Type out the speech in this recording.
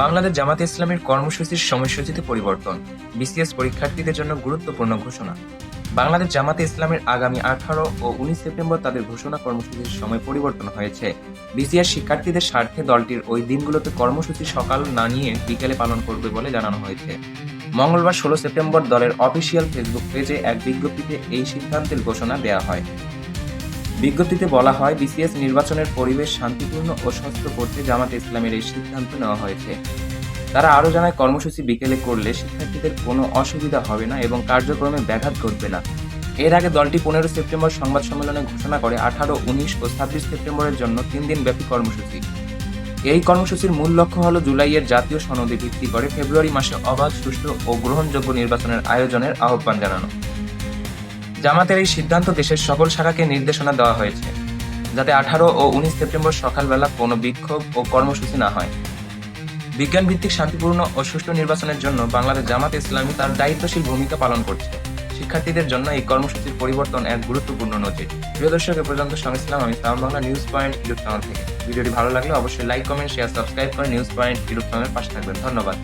বাংলাদেশ জামাতে ইসলামের কর্মসূচির সময়সূচিতে পরিবর্তন, বিসিএস পরীক্ষার্থীদের জন্য গুরুত্বপূর্ণ ঘোষণা। বাংলাদেশ জামাতে ইসলামের আগামী আঠারো ও উনিশ সেপ্টেম্বর তাদের ঘোষণা কর্মসূচির সময় পরিবর্তন হয়েছে। বিসিএস শিক্ষার্থীদের স্বার্থে দলটির ওই দিনগুলোতে কর্মসূচি সকাল না নিয়ে বিকেলে পালন করবে বলে জানানো হয়েছে। মঙ্গলবার ষোলো সেপ্টেম্বর দলের অফিসিয়াল ফেসবুক পেজে এক বিজ্ঞপ্তিতে এই সিদ্ধান্তের ঘোষণা দেওয়া হয়। বিজ্ঞপ্তিতে বলা হয়, বিসিএস নির্বাচনের পরিবেশ শান্তিপূর্ণ ও সুস্থ করতে জামাতে ইসলামের এই সিদ্ধান্ত নেওয়া হয়েছে। তারা আরও জানায়, কর্মসূচি বিকেলে করলে শিক্ষার্থীদের কোনো অসুবিধা হবে না এবং কার্যক্রমে ব্যাঘাত ঘটবে না। এর আগে দলটি পনেরো সেপ্টেম্বর সংবাদ সম্মেলনে ঘোষণা করে, আঠারো, উনিশ ও ছাব্বিশ সেপ্টেম্বরের জন্য তিন দিন ব্যাপী কর্মসূচি। এই কর্মসূচির মূল লক্ষ্য হল জুলাইয়ের জাতীয় সনদে ভিত্তি করে ফেব্রুয়ারি মাসে অবাধ, সুষ্ঠু ও গ্রহণযোগ্য নির্বাচনের আয়োজনের আহ্বান জানানো। জামাতের এই সিদ্ধান্ত দেশের সকল শাখাকে নির্দেশনা দেওয়া হয়েছে, যাতে আঠারো ও উনিশ সেপ্টেম্বর সকালবেলা কোনো বিক্ষোভ ও কর্মসূচি না হয়। বিজ্ঞান ভিত্তিক শান্তিপূর্ণ ও সুষ্ঠু নির্বাচনের জন্য বাংলাদেশ জামাত ইসলামী তার দায়িত্বশীল ভূমিকা পালন করছে। শিক্ষার্থীদের জন্য এই কর্মসূচির পরিবর্তন এক গুরুত্বপূর্ণ নজির। প্রিয় দর্শক, এ পর্যন্ত সঙ্গে ছিলাম আমি sound Bangla news point YouTube channel থেকে। ভিডিওটি ভালো লাগলে অবশ্যই লাইক, কমেন্ট, শেয়ার, সাবস্ক্রাইব করে নিউজ পয়েন্ট ইউটিউব চ্যানেলের পাশে থাকবেন। ধন্যবাদ।